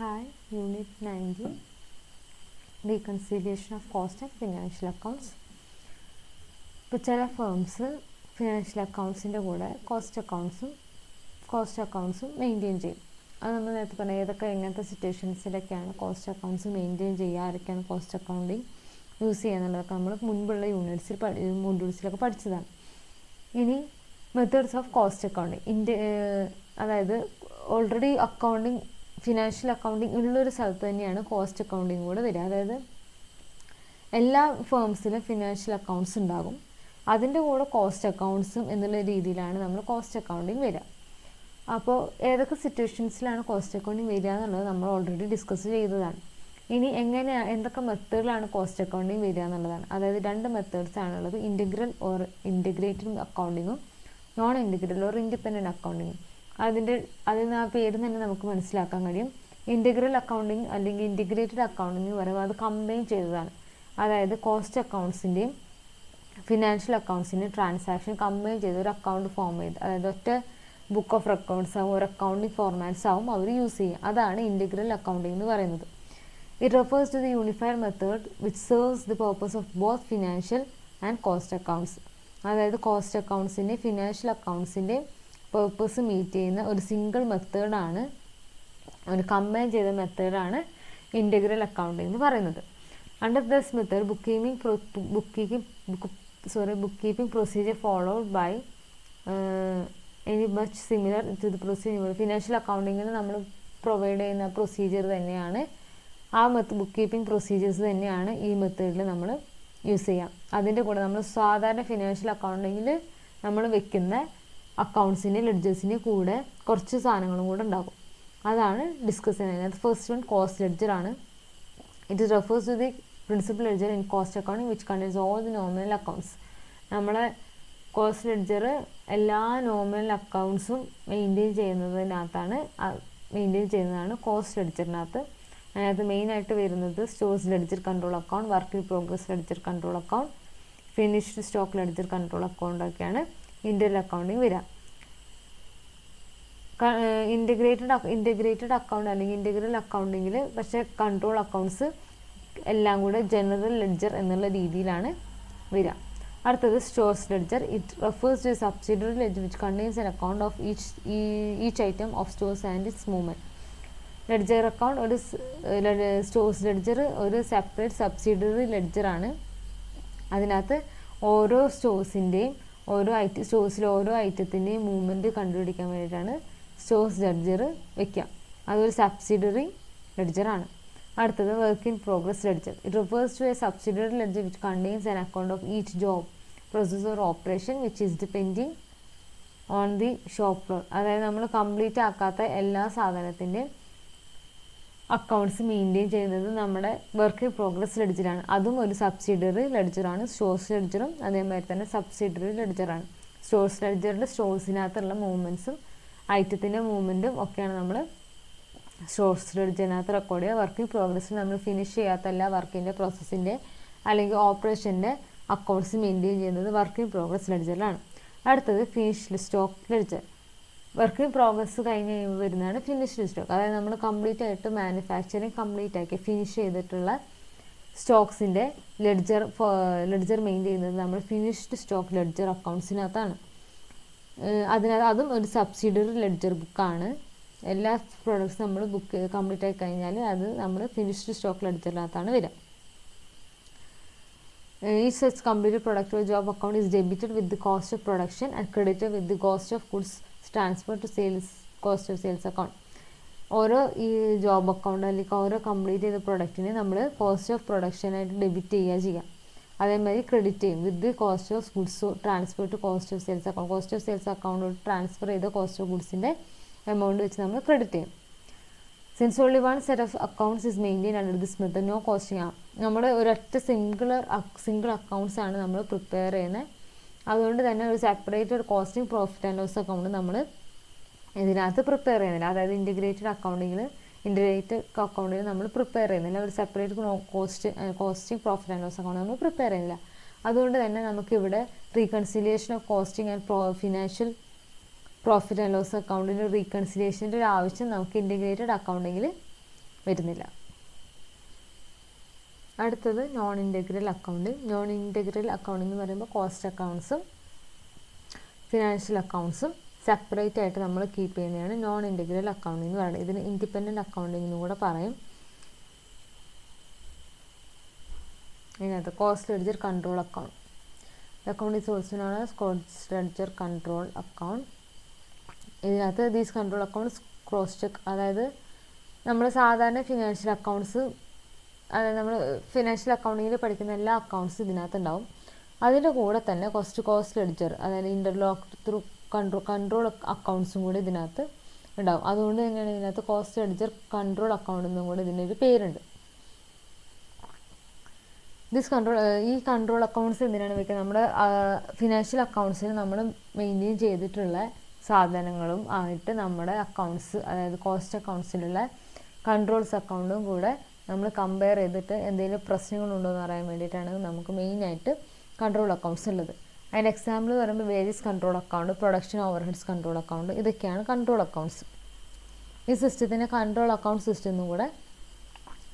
Hi, unit 19 Reconciliation of Cost and Financial Accounts. ഇപ്പോൾ ചില firms financial അക്കൗണ്ട്സിന്റെ കൂടെ കോസ്റ്റ് അക്കൗണ്ട്സും കോസ്റ്റ് അക്കൗണ്ട്സും മെയിന്റെയിൻ ചെയ്യും. അത് നമ്മൾ നേരത്തെ പറഞ്ഞ ഏതൊക്കെ എങ്ങനത്തെ സിറ്റുവേഷൻസിലൊക്കെയാണ് കോസ്റ്റ് അക്കൗണ്ട്സ് മെയിന്റെയിൻ ചെയ്യുക ആരൊക്കെയാണ് കോസ്റ്റ് അക്കൗണ്ടിങ് യൂസ് ചെയ്യുക എന്നുള്ളതൊക്കെ നമ്മൾ മുൻപുള്ള യൂണിറ്റ്സിൽ പഠി മൊഡ്യൂൾസിലൊക്കെ പഠിച്ചതാണ്. ഇനി methods of cost accounting India അതായത് ഓൾറെഡി അക്കൗണ്ടിങ് ഫിനാൻഷ്യൽ അക്കൗണ്ടിങ് ഉള്ളൊരു സ്ഥലത്ത് തന്നെയാണ് കോസ്റ്റ് അക്കൗണ്ടിങ് കൂടെ വരിക. അതായത് എല്ലാ ഫേംസിലും ഫിനാൻഷ്യൽ അക്കൗണ്ട്സ് ഉണ്ടാകും. അതിന്റെ കൂടെ കോസ്റ്റ് അക്കൗണ്ട്സും എന്നുള്ള രീതിയിലാണ് നമ്മൾ കോസ്റ്റ് അക്കൗണ്ടിങ് വരിക. അപ്പോൾ ഏതൊക്കെ സിറ്റുവേഷൻസിലാണ് കോസ്റ്റ് അക്കൗണ്ടിങ് വരിക എന്നുള്ളത് നമ്മൾ ഓൾറെഡി ഡിസ്കസ് ചെയ്തതാണ്. ഇനി എങ്ങനെയാണ് എന്തൊക്കെ മെത്തേഡിലാണ് കോസ്റ്റ് അക്കൗണ്ടിങ് വരിക എന്നുള്ളതാണ്. അതായത് രണ്ട് മെത്തേഡ്സ് ആണുള്ളത്. ഇന്റഗ്രൽ ഓർ ഇന്റഗ്രേറ്റഡ് അക്കൗണ്ടിങ്ങും നോൺ ഇന്റഗ്രൽ ഓർ ഇൻഡിപെൻഡന്റ് അക്കൗണ്ടിങ്ങും അതിന്റെ അതിൽ നിന്ന് ആ പേര് തന്നെ നമുക്ക് മനസ്സിലാക്കാൻ കഴിയും. ഇന്റഗ്രൽ അക്കൗണ്ടിങ് അല്ലെങ്കിൽ ഇന്റിഗ്രേറ്റഡ് അക്കൗണ്ടിങ് എന്ന് പറയുമ്പോൾ അത് കമ്പൈൻ ചെയ്തതാണ്. അതായത് കോസ്റ്റ് അക്കൗണ്ട്സിന്റെയും ഫിനാൻഷ്യൽ അക്കൗണ്ട്സിന്റെയും ട്രാൻസാക്ഷൻ കമ്പൈൻ ചെയ്ത് ഒരു അക്കൗണ്ട് ഫോം ചെയ്ത് അതായത് ഒറ്റ ബുക്ക് ഓഫ് റെക്കോർഡ്സ് ആവും ഒരു അക്കൗണ്ടിങ് ഫോർമാറ്റ്സ് ആവും അവർ യൂസ് ചെയ്യും അതാണ് ഇന്റഗ്രൽ അക്കൗണ്ടിങ് എന്ന് പറയുന്നത്. It refers to the unified method which serves the purpose of both financial and cost accounts അതായത് കോസ്റ്റ് അക്കൗണ്ട്സിന്റെ ഫിനാൻഷ്യൽ അക്കൗണ്ട്സിന്റെ പേർപ്പസ് മീറ്റ് ചെയ്യുന്ന ഒരു സിംഗിൾ മെത്തേഡാണ് ഒരു കമ്പൈൻ ചെയ്ത മെത്തേഡാണ് ഇന്റഗ്രൽ അക്കൗണ്ടിംഗ് എന്ന് പറയുന്നത്. Under this method book keeping book keeping sorry book keeping procedure followed by any much similar to the procedure financial അക്കൗണ്ടിങ്ങിൽ നമ്മൾ പ്രൊവൈഡ് ചെയ്യുന്ന പ്രൊസീജിയർ തന്നെയാണ്. ആ മെത്ത് ബുക്ക് കീപ്പിംഗ് പ്രൊസീജിയേഴ്സ് തന്നെയാണ് ഈ മെത്തേഡിൽ നമ്മൾ യൂസ് ചെയ്യാം. അതിന്റെ കൂടെ നമ്മൾ സാധാരണ ഫിനാൻഷ്യൽ അക്കൗണ്ടിങ്ങിൽ നമ്മൾ വെക്കുന്ന അക്കൗണ്ട്സിന്റെ ലെഡ്ജേഴ്സിന്റെ കൂടെ കുറച്ച് സാധനങ്ങളും കൂടെ ഉണ്ടാകും. അതാണ് ഡിസ്കസ് ചെയ്യുന്നത്. ഫസ്റ്റ് വൺ കോസ്റ്റ് ലെഡ്ജർ ആണ്. It refers to the principal ledger in cost accounting which contains all the nominal accounts നമ്മളെ കോസ്റ്റ് ലെഡ്ജർ എല്ലാ നോമിനൽ അക്കൗണ്ട്സും മെയിന്റെയിൻ ചെയ്യുന്നതിനകത്താണ് മെയിന്റെയിൻ ചെയ്യുന്നതാണ് കോസ്റ്റ് ലെഡ്ജറിനകത്ത് അതിനകത്ത് മെയിനായിട്ട് വരുന്നത് stores ledger control account work in progress ledger control account finished stock ledger control account ഒക്കെയാണ്. ഇന്ത്യൻ അക്കൗണ്ടിങ് വരിക ഇന്റഗ്രേറ്റഡ് ഇന്റഗ്രേറ്റഡ് അക്കൗണ്ട് അല്ലെങ്കിൽ ഇന്റഗ്രൽ അക്കൗണ്ടിങ്ങിൽ പക്ഷേ കൺട്രോൾ അക്കൗണ്ട്സ് എല്ലാം കൂടെ ജനറൽ ലെഡ്ജർ എന്നുള്ള രീതിയിലാണ് വരിക അടുത്തത് stores ledger it refers to subsidiary ledger which contains an account of each each item of stores and its movement ledger account ഒരു സ്റ്റോർസ് ലെഡ്ജർ ഒരു സെപ്പറേറ്റ് സബ്സിഡറി ലെഡ്ജറാണ് അതിനകത്ത് ഓരോ സ്റ്റോഴ്സിന്റെയും ഓരോ ഐറ്റം സ്റ്റോഴ്സിലെ ഓരോ ഐറ്റത്തിന്റെയും മൂവ്മെന്റ് കണ്ടുപിടിക്കാൻ വേണ്ടിയിട്ടാണ് സ്റ്റോഴ്സ് ലെഡ്ജർ വെക്കുക. അതൊരു സബ്സിഡറി ലെഡ്ജറാണ് അടുത്തത് work in progress ledger it refers to a subsidiary ledger which contains an account of each job process or operation which is depending on the shop floor അതായത് നമ്മൾ complete ആക്കാത്ത എല്ലാ സാധനത്തിന്റെയും accounts maintain ചെയ്യുന്നത് നമ്മുടെ work progress ലെഡ്ജറാണ് അതും ഒരു subsidiary ലെഡ്ജറാണ് stores ലെഡ്ജറും അതേമാതിരി തന്നെ subsidiary ലെഡ്ജറാണ് stores ലെഡ്ജറിന്റെ സ്റ്റോഴ്സിനകത്തുള്ള മൂവ്മെന്റ്സും ഐറ്റത്തിന്റെ മൂവ്മെന്റും ഒക്കെയാണ് നമ്മൾ സ്റ്റോഴ്സ് ലെഡ്ജറിനകത്ത് റെക്കോർഡ് ചെയ്യുക. വർക്ക് ഇൻ പ്രോഗ്രസ്സിൽ നമ്മൾ ഫിനിഷ് ചെയ്യാത്ത എല്ലാ വർക്കിന്റെ പ്രോസസ്സിന്റെ അല്ലെങ്കിൽ ഓപ്പറേഷന്റെ അക്കൗണ്ട്സ് മെയിന്റെയിൻ ചെയ്യുന്നത് വർക്ക് ഇൻ പ്രോഗ്രസ് ലെഡ്ജറിലാണ് അടുത്തത് finish stock ledger work in progress കഴിഞ്ഞ് കഴിയുമ്പോൾ വരുന്നതാണ് ഫിനിഷ്ഡ് സ്റ്റോക്ക് അതായത് നമ്മൾ കംപ്ലീറ്റ് ആയിട്ട് മാനുഫാക്ചറിങ് കംപ്ലീറ്റ് ആക്കി ഫിനിഷ് ചെയ്തിട്ടുള്ള സ്റ്റോക്സിന്റെ ലെഡ്ജർ ലെഡ്ജർ മെയിൻ ചെയ്യുന്നത് നമ്മൾ ഫിനിഷ്ഡ് സ്റ്റോക്ക് ലെഡ്ജർ അക്കൗണ്ട്സിനകത്താണ് അതിനകത്ത് അതും ഒരു സബ്സിഡറി ലെഡ്ജർ ബുക്കാണ് എല്ലാ പ്രോഡക്ട്സും നമ്മൾ ബുക്ക് കംപ്ലീറ്റ് ആയി കഴിഞ്ഞാൽ അത് നമ്മൾ ഫിനിഷ്ഡ് സ്റ്റോക്ക് ലെഡ്ജറിനകത്താണ് വരിക ഈ such complete product job account is debited with the cost of production and credited with the cost of of goods to sales cost of sales account ഓരോ ഈ ജോബ് അക്കൗണ്ട് അല്ലെങ്കിൽ ഓരോ കംപ്ലീറ്റ് ചെയ്ത പ്രൊഡക്റ്റിനെ നമ്മൾ cost of പ്രൊഡക്ഷനായിട്ട് debit ചെയ്യുക ചെയ്യാം. അതേമാതിരി credit ചെയ്യും. With cost of goods transfer to cost of sales account cost of sales അക്കൗണ്ടിലോട്ട് transfer ചെയ്ത കോസ്റ്റ് ഓഫ് ഗുഡ്സിന്റെ എമൗണ്ട് വെച്ച് നമ്മൾ ക്രെഡിറ്റ് ചെയ്യും. Since only one set of accounts is maintain under this method no costing ആണ് നമ്മൾ ഒരൊറ്റ single single accounts ആണ് നമ്മൾ പ്രിപ്പയർ ചെയ്യുന്നത്. അതുകൊണ്ട് തന്നെ ഒരു സെപ്പറേറ്റ് ഒരു costing profit and loss account നമ്മൾ ഇതിനകത്ത് പ്രിപ്പയർ ചെയ്യുന്നില്ല. അതായത് ഇന്റിഗ്രേറ്റഡ് അക്കൗണ്ടിങ്ങിൽ ഇന്റിഗ്രേറ്റഡ് അക്കൗണ്ടിൽ നമ്മൾ പ്രിപ്പയർ ചെയ്യുന്നില്ല. ഒരു separate cost costing profit and loss account നമ്മൾ പ്രിപ്പയർ ചെയ്യുന്നില്ല. അതുകൊണ്ട് തന്നെ നമുക്കിവിടെ reconciliation of costing and pro financial profit and loss അക്കൗണ്ടിന്റെ റീകൺസിലിയേഷന്റെ ഒരു ആവശ്യം നമുക്ക് ഇന്റിഗ്രേറ്റഡ് അക്കൗണ്ടിങ്ങിൽ വരുന്നില്ല. അടുത്തത് non integral accounting non integral accounting എന്ന് പറയുമ്പോൾ കോസ്റ്റ് അക്കൗണ്ട്സും ഫിനാൻഷ്യൽ അക്കൗണ്ട്സും സെപ്പറേറ്റ് ആയിട്ട് നമ്മൾ കീപ്പ് ചെയ്യുന്നതാണ് നോൺ ഇന്റഗ്രൽ അക്കൗണ്ടിങ് എന്ന് പറയുന്നത്. ഇതിന് ഇൻഡിപെൻഡന്റ് അക്കൗണ്ടിങ് എന്നും കൂടെ പറയും. ഇതിനകത്ത് cost ledger control account account is cost ledger control account ഇതിനകത്ത് these control accounts cross check അതായത് നമ്മൾ സാധാരണ ഫിനാൻഷ്യൽ അക്കൗണ്ട്സ് അതായത് നമ്മൾ ഫിനാൻഷ്യൽ അക്കൗണ്ടിങ്ങിൽ പഠിക്കുന്ന എല്ലാ അക്കൗണ്ട്സും ഇതിനകത്തുണ്ടാവും. അതിന്റെ കൂടെ തന്നെ കോസ്റ്റ് കോസ്റ്റ് ലെഡ്ജർ അതായത് ഇന്റർലോക്ക് ത്രൂ കൺട്രോൾ കൺട്രോൾ അക്കൗണ്ട്സും കൂടി ഇതിനകത്ത് ഉണ്ടാവും. അതുകൊണ്ട് തന്നെയാണ് ഇതിനകത്ത് കോസ്റ്റ് ലെഡ്ജർ കൺട്രോൾ അക്കൗണ്ട് എന്നും കൂടി ഇതിനൊരു പേരുണ്ട്. ദിസ് കൺട്രോൾ ഈ കൺട്രോൾ അക്കൗണ്ട്സ് എന്തിനാണ് വെക്കുന്നത് നമ്മുടെ ഫിനാൻഷ്യൽ അക്കൗണ്ട്സിന് നമ്മൾ മെയിന്റെയിൻ ചെയ്തിട്ടുള്ള സാധനങ്ങളും ആയിട്ട് നമ്മുടെ അക്കൗണ്ട്സ് അതായത് കോസ്റ്റ് അക്കൗണ്ട്സിലുള്ള കൺട്രോൾസ് അക്കൗണ്ടും കൂടെ നമ്മൾ കമ്പയർ ചെയ്തിട്ട് എന്തെങ്കിലും പ്രശ്നങ്ങളുണ്ടോ എന്ന് അറിയാൻ വേണ്ടിയിട്ടാണ് നമുക്ക് മെയിനായിട്ട് കൺട്രോൾ അക്കൗണ്ട്സ് ഉള്ളത്. അതിന്റെ എക്സാമ്പിൾ പറയുമ്പോൾ various control account production overheads control account ഇതൊക്കെയാണ് കൺട്രോൾ അക്കൗണ്ട്സ് ഈ സിസ്റ്റത്തിന് കൺട്രോൾ അക്കൗണ്ട് സിസ്റ്റം എന്നും കൂടെ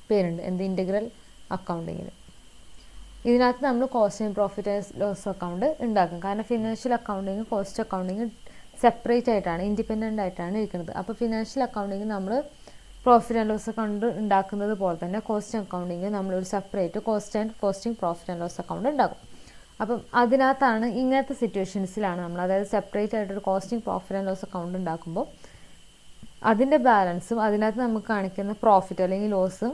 പേരുണ്ട്. എന്ത്? ഇന്റഗ്രൽ അക്കൗണ്ടിങ്ങിന് ഇതിനകത്ത് നമ്മൾ cost and profit and loss account ഉണ്ടാക്കും. കാരണം financial accounting cost accounting separate ആയിട്ടാണ് ഇൻഡിപെൻഡന്റ് ആയിട്ടാണ് ഇരിക്കുന്നത്. അപ്പോൾ ഫിനാൻഷ്യൽ അക്കൗണ്ടിങ് നമ്മൾ പ്രോഫിറ്റ് ആൻഡ് ലോസ് അക്കൗണ്ട് ഉണ്ടാക്കുന്നത് പോലെ തന്നെ കോസ്റ്റ് അക്കൗണ്ടിങ് നമ്മളൊരു separate cost and costing profit and loss account ഉണ്ടാക്കും. അപ്പം അതിനകത്താണ് ഇങ്ങനത്തെ സിറ്റുവേഷൻസിലാണ് നമ്മൾ അതായത് സെപ്പറേറ്റ് ആയിട്ടൊരു costing profit and loss account ഉണ്ടാക്കുമ്പോൾ അതിന്റെ ബാലൻസും അതിനകത്ത് നമുക്ക് കാണിക്കുന്ന പ്രോഫിറ്റ് അല്ലെങ്കിൽ ലോസ്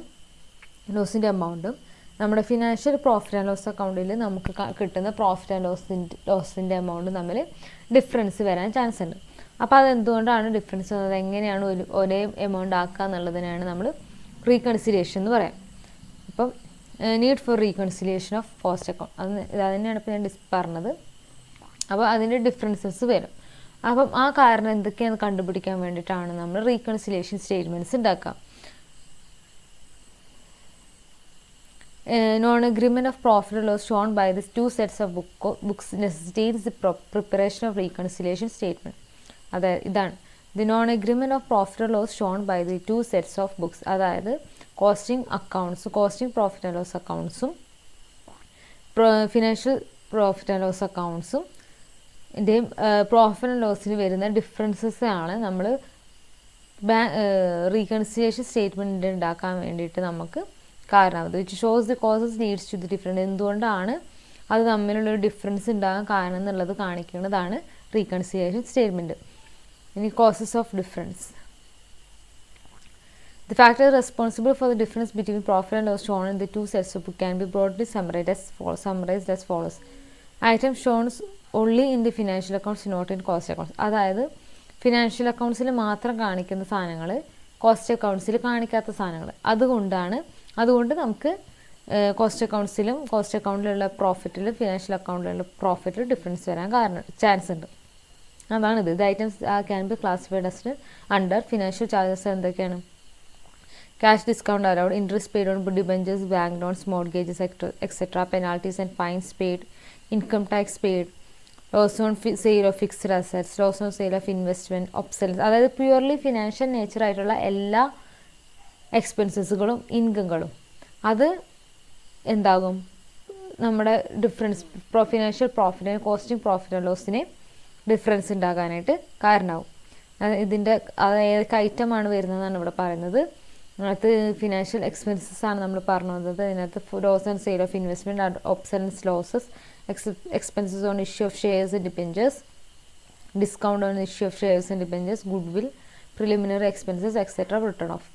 ലോസിന്റെ എമൗണ്ടും നമ്മുടെ ഫിനാൻഷ്യൽ പ്രോഫിറ്റ് ആൻഡ് ലോസ് അക്കൗണ്ടിൽ നമുക്ക് കിട്ടുന്ന പ്രോഫിറ്റ് ആൻഡ് ലോസിന്റെ ലോസിന്റെ എമൗണ്ട് തമ്മിൽ ഡിഫറൻസ് വരാൻ ചാൻസ് ഉണ്ട്. അപ്പോൾ അതെന്തുകൊണ്ടാണ് ഡിഫറൻസ് വന്നത്? എങ്ങനെയാണ് ഒരു ഒരേ എമൗണ്ട് ആക്കുക എന്നുള്ളതിനാണ് നമ്മൾ റീകൺസിലിയേഷൻ എന്ന് പറയാം. അപ്പം need for reconciliation of cost account അത് തന്നെയാണ് ഇപ്പോൾ ഞാൻ ഡിസ് പറഞ്ഞത്. അപ്പോൾ അതിന്റെ ഡിഫറൻസസ് വരും. അപ്പം ആ കാരണം എന്തൊക്കെയാണെന്ന് കണ്ടുപിടിക്കാൻ വേണ്ടിയിട്ടാണ് നമ്മൾ റീകൺസിലിയേഷൻ സ്റ്റേറ്റ്മെന്റ്സ് ഉണ്ടാക്കുക non agreement of profit loss shown by this two sets of book books necessitates the the of reconciliation statement. അതായത് ഇതാണ്. The non agreement of profit and loss shown by the two sets of books അതായത് costing accounts costing profit and loss അക്കൗണ്ട്സും financial profit and loss അക്കൗണ്ട്സും ഇതിന്റെയും profit and ലോസിന് വരുന്ന differences ആണ് നമ്മൾ ബാ റീകൺസിലിയേഷൻ സ്റ്റേറ്റ്മെന്റ് ഉണ്ടാക്കാൻ വേണ്ടിയിട്ട് നമുക്ക് കാരണമാകുന്നത് which shows the causes leads to the different എന്തുകൊണ്ടാണ് അത് തമ്മിലുള്ളൊരു ഡിഫറൻസ് ഉണ്ടാകാൻ കാരണം എന്നുള്ളത് കാണിക്കുന്നതാണ് റീകൺസിലിയേഷൻ സ്റ്റേറ്റ്മെന്റ് ഇനി causes of difference? The factor responsible for the difference between profit and loss shown in the two sets of book can be broadly summarized as, follows, summarized as follows. Item shown only in the financial accounts, not in cost accounts. അതായത് financial അക്കൗണ്ട്സിൽ മാത്രം കാണിക്കുന്ന സാധനങ്ങൾ cost അക്കൗണ്ട്സിൽ കാണിക്കാത്ത സാധനങ്ങൾ അതുകൊണ്ടാണ് അതുകൊണ്ട് നമുക്ക് കോസ്റ്റ് അക്കൗണ്ട്സിലും കോസ്റ്റ് അക്കൗണ്ടിലുള്ള പ്രോഫിറ്റിലും ഫിനാൻഷ്യൽ അക്കൗണ്ടിലുള്ള പ്രോഫിറ്റിലും ഡിഫറൻസ് വരാൻ കാരണം ചാൻസ് ഉണ്ട് അതാണിത്. ഇത് ഐറ്റംസ് ആ can be classified as under financial charges എന്തൊക്കെയാണ് cash discount allowed interest paid on debentures bank loans mortgages extra etcetera penalties and fines paid income tax paid loss on sale of fixed assets loss on sale of investment obsolescence അതായത് purely financial nature ആയിട്ടുള്ള എല്ലാ എക്സ്പെൻസസുകളും ഇൻകങ്ങളും അത് എന്താകും? നമ്മുടെ difference pro financial profit costing profit and ലോസിനെയും difference ഉണ്ടാകാനായിട്ട് കാരണമാവും. ഇതിന്റെ ഏതൊക്കെ ഐറ്റമാണ് വരുന്നതെന്നാണ് ഇവിടെ പറയുന്നത്. അതിനകത്ത് ഫിനാൻഷ്യൽ എക്സ്പെൻസസ് ആണ് നമ്മൾ പറഞ്ഞു വന്നത്. അതിനകത്ത് loss and sale of investment and obsolescence losses expenses on issue of shares and debentures discount on issue of shares and debentures goodwill preliminary expenses etcetera return of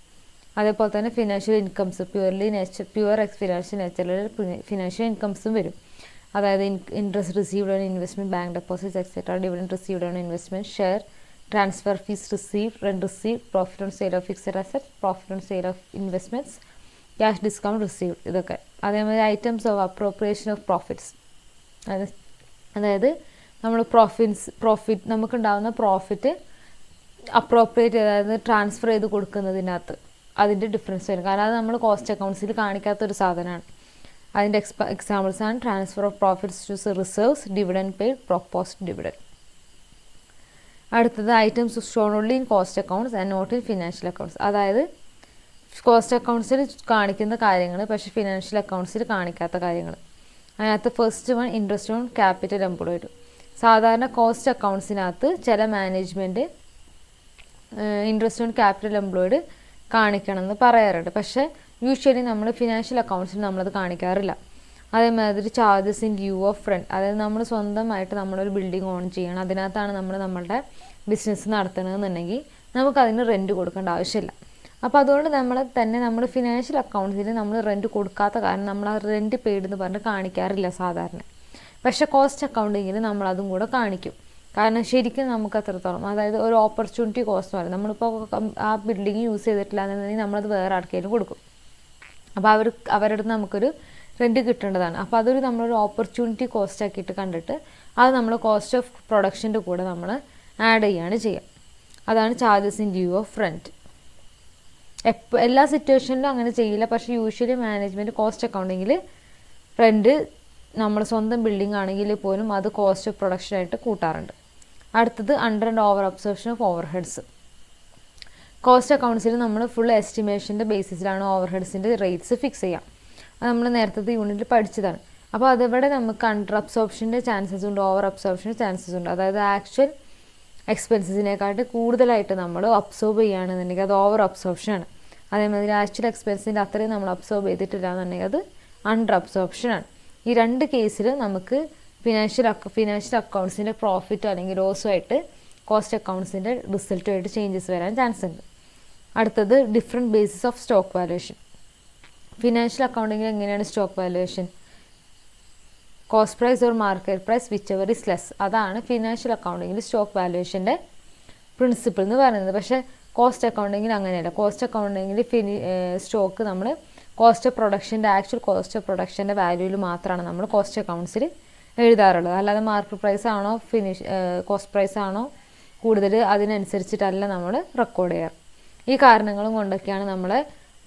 അതേപോലെ തന്നെ financial incomes purely nature pure financial നേച്ചറിൽ financial ഇൻകംസും വരും. അതായത് interest received on investment bank deposits etcetera dividend received on investment share transfer fees received rent received profit on sale of fixed asset profit on sale of investments cash discount received ഇതൊക്കെ. അതേമാതിരി items of appropriation of profits അതായത് നമ്മൾ profits profit നമുക്കുണ്ടാകുന്ന profit appropriate അതായത് transfer ചെയ്ത് കൊടുക്കുന്നതിനകത്ത്. അതിന്റെ difference വരും. കാരണം അത് നമ്മൾ കോസ്റ്റ് അക്കൗണ്ട്സിൽ കാണിക്കാത്തൊരു സാധനമാണ്. അതിന്റെ എക്സ്പ എക്സാമ്പിൾസ് ആണ് transfer of profits to reserves dividend paid proposed dividend അടുത്തത് items shown only in cost accounts and not in financial accounts അതായത് കോസ്റ്റ് അക്കൗണ്ട്സിൽ കാണിക്കുന്ന കാര്യങ്ങൾ പക്ഷേ ഫിനാൻഷ്യൽ അക്കൗണ്ട്സിൽ കാണിക്കാത്ത കാര്യങ്ങൾ അതിനകത്ത് first one interest on capital employed സാധാരണ കോസ്റ്റ് അക്കൗണ്ട്സിനകത്ത് ചില management interest on capital employed കാണിക്കണം എന്ന് പറയാറുണ്ട്. പക്ഷേ യൂഷ്വലി നമ്മൾ ഫിനാൻഷ്യൽ അക്കൗണ്ട്സിൽ നമ്മളത് കാണിക്കാറില്ല. അതേമാതിരി charges in view of front അതായത് നമ്മൾ സ്വന്തമായിട്ട് നമ്മളൊരു ബിൽഡിംഗ് ഓൺ ചെയ്യണം. അതിനകത്താണ് നമ്മൾ നമ്മളുടെ ബിസിനസ് നടത്തണമെന്നുണ്ടെങ്കിൽ നമുക്കതിന് റെന്റ് കൊടുക്കേണ്ട ആവശ്യമില്ല. അപ്പോൾ അതുകൊണ്ട് നമ്മൾ തന്നെ നമ്മൾ ഫിനാൻഷ്യൽ അക്കൗണ്ട്സിൽ നമ്മൾ റെന്റ് കൊടുക്കാത്ത കാരണം നമ്മൾ ആ റെന്റ് പെയ്ഡ് എന്ന് പറഞ്ഞ് കാണിക്കാറില്ല സാധാരണ. പക്ഷെ കോസ്റ്റ് അക്കൗണ്ടിങ്ങിൽ നമ്മൾ അതും കൂടെ കാണിക്കും. കാരണം ശരിക്കും നമുക്ക് അത്രത്തോളം അതായത് ഒരു ഓപ്പർച്യൂണിറ്റി കോസ്റ്റ് പറയും. നമ്മളിപ്പോൾ ആ ബിൽഡിംഗ് യൂസ് ചെയ്തിട്ടില്ല എന്നുണ്ടെങ്കിൽ നമ്മളത് വേറെ ആർക്കെങ്കിലും കൊടുക്കും. അപ്പോൾ അവർ അവരുടെ നമുക്കൊരു റെന്റ് കിട്ടേണ്ടതാണ്. അപ്പോൾ അതൊരു നമ്മളൊരു ഓപ്പർച്യൂണിറ്റി കോസ്റ്റ് ആക്കിയിട്ട് കണ്ടിട്ട് അത് നമ്മൾ കോസ്റ്റ് ഓഫ് പ്രൊഡക്ഷന്റെ കൂടെ നമ്മൾ ആഡ് ചെയ്യുകയാണ് ചെയ്യുക അതാണ് charges in due of rent എപ്പോൾ എല്ലാ സിറ്റുവേഷനിലും അങ്ങനെ ചെയ്യില്ല. പക്ഷേ യൂഷ്വലി മാനേജ്മെന്റ് കോസ്റ്റ് അക്കൗണ്ടെങ്കിൽ റെന്റ് നമ്മൾ സ്വന്തം ബിൽഡിംഗ് ആണെങ്കിൽ പോലും അത് കോസ്റ്റ് ഓഫ് പ്രൊഡക്ഷനായിട്ട് കൂട്ടാറുണ്ട്. അടുത്തത് under and over absorption of overheads cost അക്കൗണ്ട്സിൽ നമ്മൾ ഫുൾ എസ്റ്റിമേഷന്റെ ബേസിസിലാണ് ഓവർ ഹെഡ്സിന്റെ റേറ്റ്സ് ഫിക്സ് ചെയ്യാം. അത് നമ്മൾ നേരത്തെ യൂണിറ്റിൽ പഠിച്ചതാണ്. അപ്പോൾ അതിവിടെ നമുക്ക് അണ്ടർ അബ്സോർപ്ഷന്റെ ചാൻസസ് ഉണ്ട് ഓവർ അബ്സോർപ്ഷന്റെ ചാൻസസ് ഉണ്ട്. അതായത് ആക്ച്വൽ എക്സ്പെൻസസിനെക്കാട്ട് കൂടുതലായിട്ട് നമ്മൾ അബ്സോർബ് ചെയ്യുകയാണെന്നുണ്ടെങ്കിൽ അത് ഓവർ അബ്സോർപ്ഷനാണ് അതേമാതിരി ആക്ച്വൽ എക്സ്പെൻസിന്റെ അത്രയും നമ്മൾ അബ്സോർബ് ചെയ്തിട്ടില്ല എന്നുണ്ടെങ്കിൽ അത് അണ്ടർ അബ്സോർപ്ഷനാണ് ഈ രണ്ട് കേസിൽ നമുക്ക് ഫിനാൻഷ്യൽ ഫിനാൻഷ്യൽ അക്കൗണ്ട്സിന്റെ പ്രോഫിറ്റ് അല്ലെങ്കിൽ ലോസോ ആയിട്ട് കോസ്റ്റ് അക്കൗണ്ട്സിന്റെ റിസൾട്ടുമായിട്ട് ചേഞ്ചസ് വരാൻ ചാൻസ് ഉണ്ട്. അടുത്തത് different basis of stock valuation financial അക്കൗണ്ടിങ്ങിൽ എങ്ങനെയാണ് stock valuation cost price or market price whichever is less അതാണ് ഫിനാൻഷ്യൽ അക്കൗണ്ടിങ്ങിൽ സ്റ്റോക്ക് വാലുവേഷന്റെ പ്രിൻസിപ്പിൾ എന്ന് പറയുന്നത്. പക്ഷേ കോസ്റ്റ് അക്കൗണ്ടിങ്ങിൽ അങ്ങനെയല്ല. കോസ്റ്റ് അക്കൗണ്ടിങ്ങിൽ ഫിനി സ്റ്റോക്ക് നമ്മൾ കോസ്റ്റ് ഓഫ് പ്രൊഡക്ഷന്റെ ആക്ച്വൽ കോസ്റ്റ് ഓഫ് പ്രൊഡക്ഷന്റെ വാല്യൂവിൽ മാത്രമാണ് നമ്മൾ കോസ്റ്റ് അക്കൗണ്ട്സിൽ എഴുതാറുള്ളത്. അല്ലാതെ മാർക്കറ്റ് പ്രൈസ് ആണോ ഫിനിഷ് കോസ്റ്റ് പ്രൈസ് ആണോ കൂടുതൽ അതിനനുസരിച്ചിട്ടല്ല നമ്മൾ റെക്കോർഡ് ചെയ്യാറ്. ഈ കാരണങ്ങളും കൊണ്ടൊക്കെയാണ് നമ്മൾ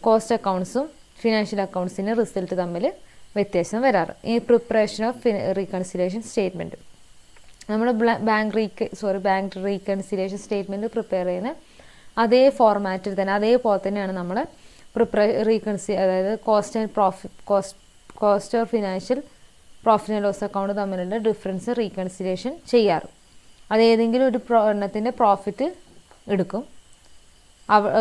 കോസ്റ്റ് അക്കൗണ്ട്സും ഫിനാൻഷ്യൽ അക്കൗണ്ട്സിന്റെ റിസൾട്ട് തമ്മിൽ വ്യത്യാസം വരാറ്. ഈ പ്രിപ്പറേഷൻ ഓഫ് റീകൺസിലേഷൻ സ്റ്റേറ്റ്മെന്റ് നമ്മൾ bank Reeka sorry bank reconciliation statement prepare ചെയ്യുന്ന അതേ ഫോർമാറ്റിൽ തന്നെ അതേപോലെ തന്നെയാണ് നമ്മൾ പ്രിപ്പറേ റീകൺസി അതായത് cost and profit cost cost of financial profit and loss account തമ്മിലുള്ള ഡിഫറൻസ് റീകൺസിലേഷൻ ചെയ്യാറ്. അത് ഏതെങ്കിലും ഒരു പ്രോ എണ്ണത്തിന്റെ പ്രോഫിറ്റ് എടുക്കും.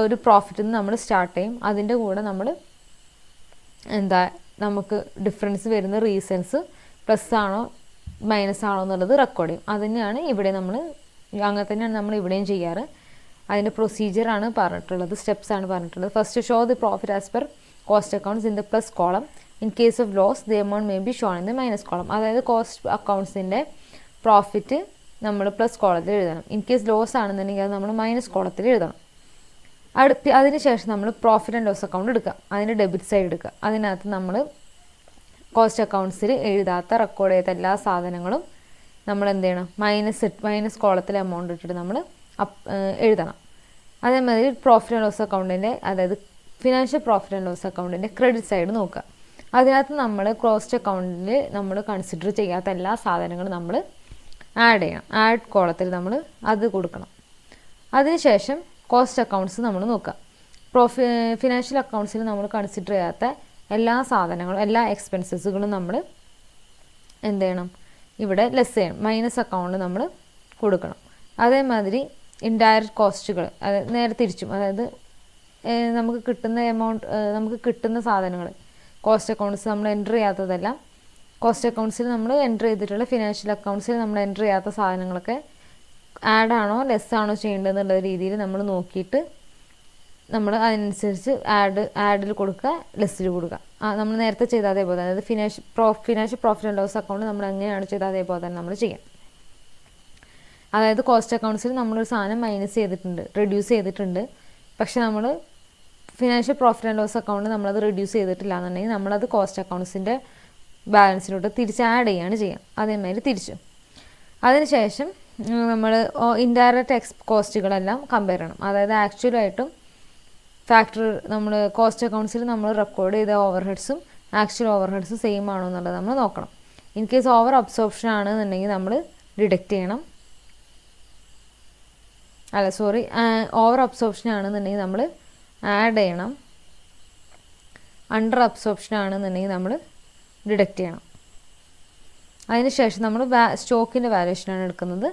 ഒരു പ്രോഫിറ്റിൽ നിന്ന് നമ്മൾ സ്റ്റാർട്ട് ചെയ്യും. അതിന്റെ കൂടെ നമ്മൾ എന്താ നമുക്ക് ഡിഫറൻസ് വരുന്ന റീസൺസ് പ്ലസ് ആണോ മൈനസ് ആണോ എന്നുള്ളത് റെക്കോർഡ് ചെയ്യും. അത് തന്നെയാണ് ഇവിടെ നമ്മൾ അങ്ങനെ തന്നെയാണ് നമ്മൾ ഇവിടെയും ചെയ്യാറ്. അതിന്റെ പ്രൊസീജിയറാണ് പറഞ്ഞിട്ടുള്ളത് സ്റ്റെപ്സ് ആണ് പറഞ്ഞിട്ടുള്ളത്. First show the profit as per cost accounts in the plus column in case of loss the amount may be shown in the minus column അതായത് കോസ്റ്റ് അക്കൗണ്ട്സിന്റെ പ്രോഫിറ്റ് നമ്മൾ പ്ലസ് കോളത്തിൽ എഴുതണം. ഇൻ കേസ് ലോസ് ആണെന്നുണ്ടെങ്കിൽ അത് നമ്മൾ minus കോളത്തിൽ എഴുതണം. അടുത്ത് അതിനുശേഷം നമ്മൾ പ്രോഫിറ്റ് ആൻഡ് ലോസ് അക്കൗണ്ട് എടുക്കുക. അതിന്റെ ഡെബിറ്റ് സൈഡ് എടുക്കുക. അതിനകത്ത് നമ്മൾ കോസ്റ്റ് അക്കൗണ്ട്സിൽ എഴുതാത്ത റെക്കോർഡ് ചെയ്ത എല്ലാ സാധനങ്ങളും നമ്മൾ എന്ത് ചെയ്യണം? മൈനസ് മൈനസ് കോളത്തിൽ എമൗണ്ട് ഇട്ടിട്ട് നമ്മൾ എഴുതണം. അതേമാതിരി പ്രോഫിറ്റ് ആൻഡ് ലോസ് അക്കൗണ്ടിന്റെ അതായത് ഫിനാൻഷ്യൽ പ്രോഫിറ്റ് ആൻഡ് ലോസ് അക്കൗണ്ടിന്റെ ക്രെഡിറ്റ് സൈഡ് നോക്കുക. അതിനകത്ത് നമ്മൾ കോസ്റ്റ് അക്കൗണ്ടിൽ നമ്മൾ കൺസിഡർ ചെയ്യാത്ത എല്ലാ സാധനങ്ങളും നമ്മൾ ആഡ് ചെയ്യണം. ആഡ് കോളത്തിൽ നമ്മൾ അത് കൊടുക്കണം. അതിനുശേഷം കോസ്റ്റ് അക്കൗണ്ട്സ് നമ്മൾ നോക്കുക. പ്രോഫി ഫിനാൻഷ്യൽ അക്കൗണ്ട്സിൽ നമ്മൾ കൺസിഡർ ചെയ്യാത്ത എല്ലാ സാധനങ്ങളും എല്ലാ എക്സ്പെൻസസുകളും നമ്മൾ എന്ത് ചെയ്യണം? ഇവിടെ ലെസ് ചെയ്യണം. മൈനസ് അക്കൗണ്ട് നമ്മൾ കൊടുക്കണം. അതേമാതിരി ഇൻഡയറക്റ്റ് കോസ്റ്റുകൾ അതായത് നേരെ തിരിച്ചും അതായത് നമുക്ക് കിട്ടുന്ന എമൗണ്ട് നമുക്ക് കിട്ടുന്ന സാധനങ്ങൾ കോസ്റ്റ് അക്കൗണ്ട്സ് നമ്മൾ എന്റർ ചെയ്യാത്തതെല്ലാം കോസ്റ്റ് അക്കൗണ്ട്സിൽ നമ്മൾ എന്റർ ചെയ്തിട്ടുള്ള ഫിനാൻഷ്യൽ അക്കൗണ്ട്സിൽ നമ്മൾ എന്റർ ചെയ്യാത്ത സാധനങ്ങളൊക്കെ ആഡ് ആണോ ലെസ് ആണോ ചെയ്യേണ്ടതെന്നുള്ള രീതിയിൽ നമ്മൾ നോക്കിയിട്ട് നമ്മൾ അതിനനുസരിച്ച് ആഡ് ആഡിൽ കൊടുക്കുക ലെസ്സിൽ കൊടുക്കുക. നമ്മൾ നേരത്തെ ചെയ്ത അതേപോലെ അതായത് financial pro financial profit and loss account നമ്മൾ എങ്ങനെയാണ് ചെയ്തത് അതേപോലെ തന്നെ നമ്മൾ ചെയ്യാം. അതായത് കോസ്റ്റ് അക്കൗണ്ട്സിൽ നമ്മളൊരു സാധനം മൈനസ് ചെയ്തിട്ടുണ്ട് റെഡ്യൂസ് ചെയ്തിട്ടുണ്ട്. പക്ഷെ നമ്മൾ financial profit and loss account നമ്മളത് റെഡ്യൂസ് ചെയ്തിട്ടില്ല എന്നുണ്ടെങ്കിൽ നമ്മളത് കോസ്റ്റ് അക്കൗണ്ട്സിന്റെ ബാലൻസിലോട്ട് തിരിച്ച് ആഡ് ചെയ്യുകയാണ് ചെയ്യുക. അതേമാതിരി തിരിച്ചു. അതിനുശേഷം നമ്മൾ ഇൻഡയറക്റ്റ് എക്സ് കോസ്റ്റുകളെല്ലാം കമ്പയർ ചെയ്യണം. അതായത് ആക്ച്വലായിട്ടും ഫാക്ടർ നമ്മൾ കോസ്റ്റ് അക്കൗണ്ട്സിൽ നമ്മൾ റെക്കോർഡ് ചെയ്ത ഓവർ ഹെഡ്സും ആക്ച്വൽ ഓവർ ഹെഡ്സും സെയിം ആണോ എന്നുള്ളത് നമ്മൾ നോക്കണം. ഇൻ കേസ് ഓവർ അബ്സോർപ്ഷൻ ആണെന്നുണ്ടെങ്കിൽ നമ്മൾ ഡിഡക്റ്റ് ചെയ്യണം. അല്ല സോറി ഓവർ അബ്സോർപ്ഷൻ ആണെന്നുണ്ടെങ്കിൽ നമ്മൾ ആഡ് ചെയ്യണം. അണ്ടർ അബ്സോർപ്ഷൻ ആണെന്നുണ്ടെങ്കിൽ നമ്മൾ ഡിഡക്റ്റ് ചെയ്യണം. അതിനുശേഷം നമ്മൾ വാ സ്റ്റോക്കിന്റെ വാല്യുവേഷനാണ് എടുക്കുന്നത്.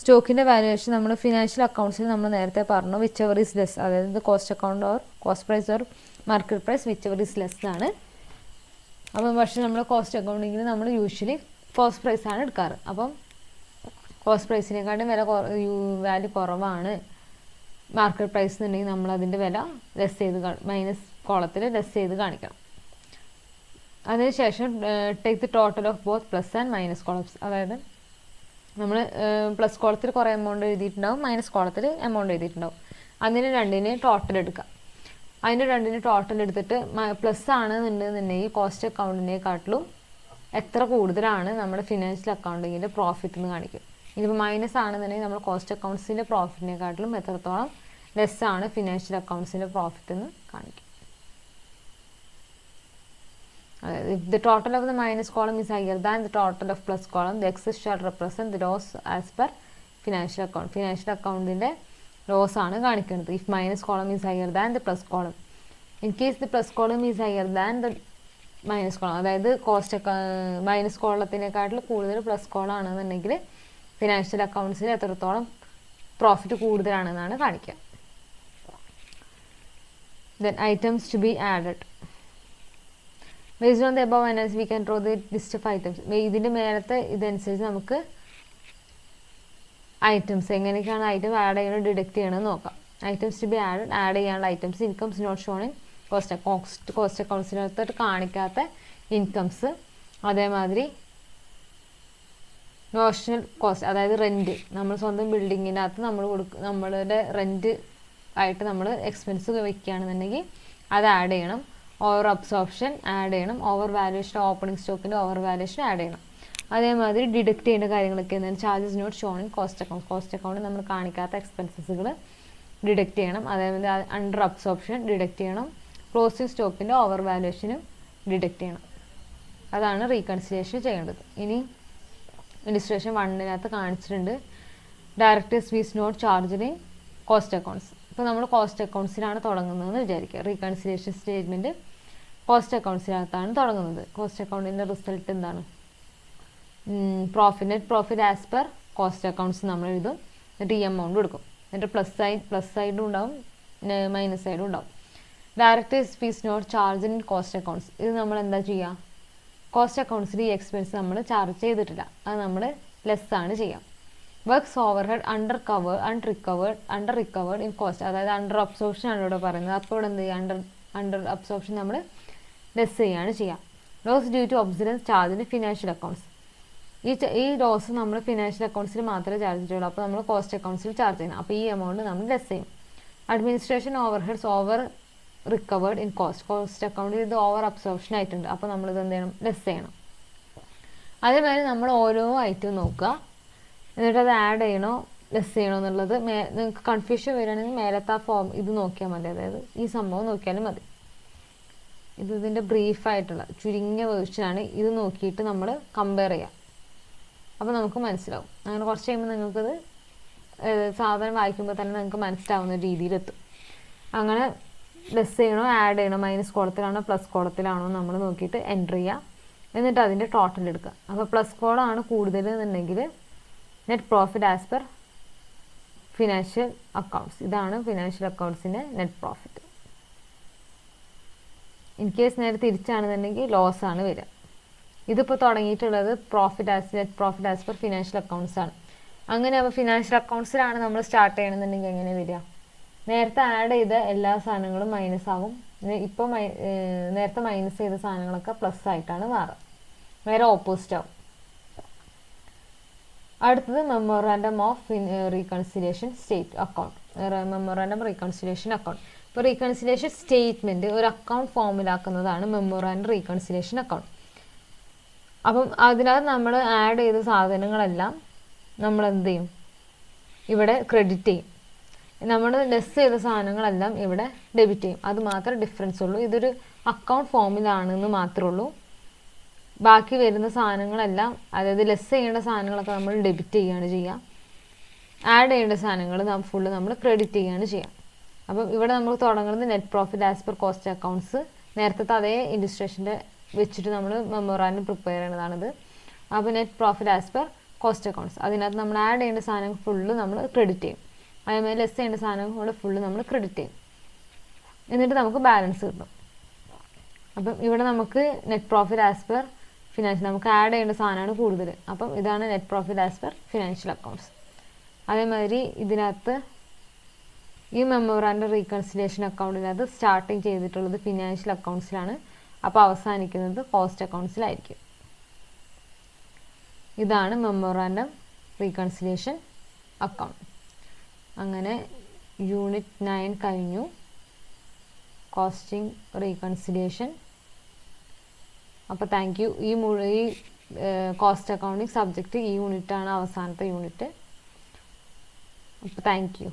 സ്റ്റോക്കിന്റെ വാല്യുവേഷൻ നമ്മൾ ഫിനാൻഷ്യൽ അക്കൗണ്ട്സിൽ നമ്മൾ നേരത്തെ പറഞ്ഞു വിച്ച് എവർ ഈസ് ലെസ് അതായത് cost account or cost price or market price whichever is less ആണ്. അപ്പം പക്ഷേ നമ്മൾ കോസ്റ്റ് അക്കൗണ്ടിങ്ങിൽ നമ്മൾ യൂഷ്വലി കോസ്റ്റ് പ്രൈസ് ആണ് എടുക്കാറ്. അപ്പം കോസ്റ്റ് പ്രൈസിനെക്കാട്ടും വില വാല്യൂ കുറവാണ്. മാർക്കറ്റ് പ്രൈസ് എന്നുണ്ടെങ്കിൽ നമ്മൾ അതിന്റെ വില ലെസ് ചെയ്ത് മൈനസ് കോളത്തിൽ ലെസ് ചെയ്ത് കാണിക്കണം. അതിനുശേഷം take the total of both plus and minus columns അതായത് നമ്മൾ പ്ലസ് കോളത്തിൽ കുറേ എമൗണ്ട് എഴുതിയിട്ടുണ്ടാവും മൈനസ് കോളത്തിൽ എമൗണ്ട് എഴുതിയിട്ടുണ്ടാവും. അതിന് രണ്ടിന് ടോട്ടൽ എടുക്കാം. അതിന്റെ രണ്ടിന് ടോട്ടൽ എടുത്തിട്ട് പ്ലസ് ആണ് എന്നുണ്ടെന്നുണ്ടെങ്കിൽ കോസ്റ്റ് അക്കൗണ്ടിനെക്കാട്ടിലും എത്ര കൂടുതലാണ് നമ്മുടെ ഫിനാൻഷ്യൽ അക്കൗണ്ടിങ്ങിന്റെ പ്രോഫിറ്റ് എന്ന് കാണിക്കും. ഇനിയിപ്പോൾ മൈനസ് ആണെന്നുണ്ടെങ്കിൽ നമ്മൾ കോസ്റ്റ് അക്കൗണ്ട്സിന്റെ പ്രോഫിറ്റിനെക്കാട്ടിലും എത്രത്തോളം ലെസ് ആണ് ഫിനാൻഷ്യൽ അക്കൗണ്ട്സിന്റെ പ്രോഫിറ്റ് എന്ന് കാണിക്കും അതായത് if the total of the minus column is higher than the total of plus column the excess shall represent the loss as per financial account financial accountന്റെ loss ആണ് കാണിക്കുന്നത് if minus column is higher than the plus column in case the plus column is higher than the minus column അതായത് cost minus കോളത്തിനെക്കാട്ടിൽ കൂടുതൽ plus column ആണെന്നുണ്ടെങ്കിൽ financial അക്കൗണ്ട്സിൽ എത്രത്തോളം profit കൂടുതലാണെന്നാണ് കാണിക്കുക then items to be added based on the above analysis we can draw the list of items ഇതിന്റെ മേലത്തെ ഇതനുസരിച്ച് നമുക്ക് ഐറ്റംസ് എങ്ങനെയൊക്കെയാണ് ഐറ്റം ആഡ് ചെയ്യണം ഡിഡക്റ്റ് ചെയ്യണമെന്ന് നോക്കാം. Items to be add add ചെയ്യാനുള്ള items incomes not shown in cost cost cost അക്കൗണ്ട്സിനകത്തോട്ട് കാണിക്കാത്ത ഇൻകംസ് അതേമാതിരി നോഷണൽ കോസ്റ്റ് അതായത് റെന്റ് നമ്മൾ സ്വന്തം ബിൽഡിങ്ങിനകത്ത് നമ്മൾ കൊടുക്ക നമ്മളുടെ റെന്റ് ആയിട്ട് നമ്മൾ എക്സ്പെൻസ് വയ്ക്കുകയാണെന്നുണ്ടെങ്കിൽ അത് ആഡ് ചെയ്യണം. ഓവർ അബ്സോർപ്ഷൻ ആഡ് ചെയ്യണം ഓവർ വാല്യുവേഷൻ ഓപ്പണിംഗ് സ്റ്റോക്കിന്റെ ഓവർ വാല്യുവേഷൻ ആഡ് ചെയ്യണം. അതേമാതിരി ഡിഡക്റ്റ് ചെയ്യേണ്ട കാര്യങ്ങളൊക്കെ എന്താണ്? Charges not shown in cost account cost account നമ്മൾ കാണിക്കാത്ത എക്സ്പെൻസസുകൾ ഡിഡക്റ്റ് ചെയ്യണം. അതേമാതിരി അണ്ടർ അബ്സോർപ്ഷൻ ഡിഡക്റ്റ് ചെയ്യണം. ക്ലോസിംഗ് സ്റ്റോക്കിന്റെ ഓവർ വാല്യുവേഷനും ഡിഡക്റ്റ് ചെയ്യണം. അതാണ് റീകൺസിലേഷൻ ചെയ്യേണ്ടത്. ഇനി ഇലിസ്ട്രേഷൻ വണ്ണിനകത്ത് കാണിച്ചിട്ടുണ്ട്. Directors fees not charge in cost accounts ഇപ്പോൾ നമ്മൾ കോസ്റ്റ് അക്കൗണ്ട്സിലാണ് തുടങ്ങുന്നതെന്ന് വിചാരിക്കുക. റീകൺസിലേഷൻ സ്റ്റേറ്റ്മെന്റ് കോസ്റ്റ് അക്കൗണ്ട്സിനകത്താണ് തുടങ്ങുന്നത്. കോസ്റ്റ് അക്കൗണ്ടിന്റെ റിസൾട്ട് എന്താണ്? Profit net profit as per cost accounts നമ്മൾ എഴുതും. എന്നിട്ട് ഈ എമൗണ്ട് കൊടുക്കും. എന്നിട്ട് പ്ലസ് സൈഡ് പ്ലസ് സൈഡും ഉണ്ടാവും. മൈനസ് സൈഡും ഉണ്ടാവും. Directors fees not charge in cost accounts ഇത് നമ്മൾ എന്താ ചെയ്യുക കോസ്റ്റ് അക്കൗണ്ട്സിൽ ഈ എക്സ്പെൻസ് നമ്മൾ ചാർജ് ചെയ്തിട്ടില്ല. അത് നമ്മൾ ലെസ് ആണ് ചെയ്യാം. Works overhead under covered under recovered under recovered in cost അതായത് അണ്ടർ അബ്സോർപ്ഷൻ ആണ് ഇവിടെ പറയുന്നത്. അപ്പോൾ ഇവിടെ എന്ത് ചെയ്യുക അണ്ടർ അണ്ടർ അബ്സോർപ്ഷൻ നമ്മൾ ലെസ് ചെയ്യാണ് ചെയ്യുക. ലോസ് ഡ്യൂ ടു ഒബ്സിഡൻസ് ചാർജിന് ഫിനാൻഷ്യൽ അക്കൗണ്ട്സ് ഈ ഈ ലോസ് നമ്മൾ ഫിനാൻഷ്യൽ അക്കൗണ്ട്സിൽ മാത്രമേ ചാർജ് ചെയ്യുള്ളൂ അപ്പോൾ നമ്മൾ കോസ്റ്റ് അക്കൗണ്ട്സിൽ ചാർജ് ചെയ്യണം അപ്പോൾ ഈ എമൗണ്ട് നമ്മൾ ലെസ് ചെയ്യും. Administration overheads over recovered in cost cost അക്കൗണ്ടിൽ ഇത് ഓവർ അബ്സോർപ്ഷൻ ആയിട്ടുണ്ട്. അപ്പോൾ നമ്മളിത് എന്ത് ചെയ്യണം? ലെസ് ചെയ്യണം. അതേമാതിരി നമ്മൾ ഓരോ ഐറ്റം നോക്കുക. എന്നിട്ട് അത് ആഡ് ചെയ്യണോ? ലെസ് ചെയ്യണോ എന്നുള്ളത് മേ നിങ്ങൾക്ക് കൺഫ്യൂഷൻ വരികയാണെങ്കിൽ മേലത്തെ ആ ഫോം ഇത് നോക്കിയാൽ മതി. അതായത് ഈ സംഭവം നോക്കിയാലും മതി. ഇത് ഇതിന്റെ ബ്രീഫായിട്ടുള്ള ചുരുങ്ങിയ വേർഷനാണ് ഇത് നോക്കിയിട്ട് നമ്മൾ കമ്പയർ ചെയ്യാം. അപ്പോൾ നമുക്ക് മനസ്സിലാവും. അങ്ങനെ കുറച്ച് കഴിയുമ്പോൾ നിങ്ങൾക്കത് സാധനം വായിക്കുമ്പോൾ തന്നെ നിങ്ങൾക്ക് മനസ്സിലാവുന്ന രീതിയിലെത്തും. അങ്ങനെ ലെസ് ചെയ്യണോ ആഡ് ചെയ്യണോ മൈനസ് കോളത്തിലാണോ പ്ലസ് കോളത്തിലാണോ നമ്മൾ നോക്കിയിട്ട് എന്റർ ചെയ്യുക എന്നിട്ട് അതിന്റെ ടോട്ടൽ എടുക്കുക അപ്പോൾ പ്ലസ് കോളാണ് കൂടുതൽ എന്നുണ്ടെങ്കിൽ net profit as per financial accounts ഇതാണ് ഫിനാൻഷ്യൽ അക്കൗണ്ട്സിന്റെ നെറ്റ് പ്രോഫിറ്റ് ഇൻ കേസ് നേരെ തിരിച്ചാണെന്നുണ്ടെങ്കിൽ ലോസ് ആണ് വരിക. ഇതിപ്പോൾ തുടങ്ങിയിട്ടുള്ളത് profit as net profit as per financial accounts ആണ്. അങ്ങനെ അപ്പോൾ ഫിനാൻഷ്യൽ അക്കൗണ്ട്സിലാണ് നമ്മൾ സ്റ്റാർട്ട് ചെയ്യണമെന്നുണ്ടെങ്കിൽ എങ്ങനെ വരിക? നേരത്തെ ആഡ് ചെയ്ത എല്ലാ സാധനങ്ങളും മൈനസ് ആവും. ഇപ്പോൾ മൈ നേരത്തെ മൈനസ് ചെയ്ത സാധനങ്ങളൊക്കെ പ്ലസ് ആയിട്ടാണ് മാറുക. നേരെ ഓപ്പോസിറ്റ് ആവും. അടുത്തത് memorandum of reconciliation state account memorandum reconciliation account ഇപ്പോൾ റീകൺസിലേഷൻ സ്റ്റേറ്റ്മെന്റ് ഒരു അക്കൗണ്ട് ഫോമിലാക്കുന്നതാണ് മെമ്മോറാൻഡ് റീകൺസിലേഷൻ അക്കൗണ്ട് അപ്പം അതിനകത്ത് നമ്മൾ ആഡ് ചെയ്ത സാധനങ്ങളെല്ലാം നമ്മൾ എന്ത് ചെയ്യും? ഇവിടെ ക്രെഡിറ്റ് ചെയ്യും. നമ്മൾ ലെസ് ചെയ്ത സാധനങ്ങളെല്ലാം ഇവിടെ ഡെബിറ്റ് ചെയ്യും. അത് മാത്രമേ ഡിഫറൻസ് ഉള്ളൂ. ഇതൊരു അക്കൗണ്ട് ഫോമിലാണെന്ന് മാത്രമേ ഉള്ളൂ. ബാക്കി വരുന്ന സാധനങ്ങളെല്ലാം അതായത് ലെസ് ചെയ്യേണ്ട സാധനങ്ങളൊക്കെ നമ്മൾ ഡെബിറ്റ് ചെയ്യുകയാണ് ചെയ്യുക. ആഡ് ചെയ്യേണ്ട സാധനങ്ങൾ ഫുള്ള് നമ്മൾ ക്രെഡിറ്റ് ചെയ്യുകയാണ് ചെയ്യുക. അപ്പം ഇവിടെ നമ്മൾ തുടങ്ങുന്നത് net profit as per cost accounts നേരത്തെ അതേ ഇൻഡിസ്ട്രേഷന്റെ വെച്ചിട്ട് നമ്മൾ മെമ്മോറാൻഡം പ്രിപ്പയർ ചെയ്യുന്നതാണിത് അപ്പോൾ net profit as per cost accounts അതിനകത്ത് നമ്മൾ ആഡ് ചെയ്യേണ്ട സാധനം ഫുള്ള് നമ്മൾ ക്രെഡിറ്റ് ചെയ്യും. അതേമാതിരി ലെസ് ചെയ്യേണ്ട സാധനം കൂടെ ഫുള്ള് നമ്മൾ ക്രെഡിറ്റ് ചെയ്യും. എന്നിട്ട് നമുക്ക് ബാലൻസ് കിട്ടും. അപ്പം ഇവിടെ നമുക്ക് net profit as per financial നമുക്ക് ആഡ് ചെയ്യേണ്ട സാധനമാണ് കൂടുതൽ അപ്പം ഇതാണ് net profit as per financial accounts അതേമാതിരി ഇതിനകത്ത് ഈ മെമ്മോറാൻഡം റീകൺസിലേഷൻ അക്കൗണ്ടിനകത്ത് സ്റ്റാർട്ടിങ് ചെയ്തിട്ടുള്ളത് ഫിനാൻഷ്യൽ അക്കൗണ്ട്സിലാണ് അപ്പോൾ അവസാനിക്കുന്നത് കോസ്റ്റ് അക്കൗണ്ട്സിലായിരിക്കും ഇതാണ് മെമ്മോറാൻഡം റീകൺസിലേഷൻ അക്കൗണ്ട് അങ്ങനെ യൂണിറ്റ് നയൻ കഴിഞ്ഞു. കോസ്റ്റിംഗ് റീകൺസിലേഷൻ അപ്പോൾ താങ്ക് യു ഈ മുഴു ഈ കോസ്റ്റ് അക്കൗണ്ടിങ് സബ്ജക്റ്റ് ഈ യൂണിറ്റാണ് അവസാനത്തെ യൂണിറ്റ് അപ്പോൾ താങ്ക് യു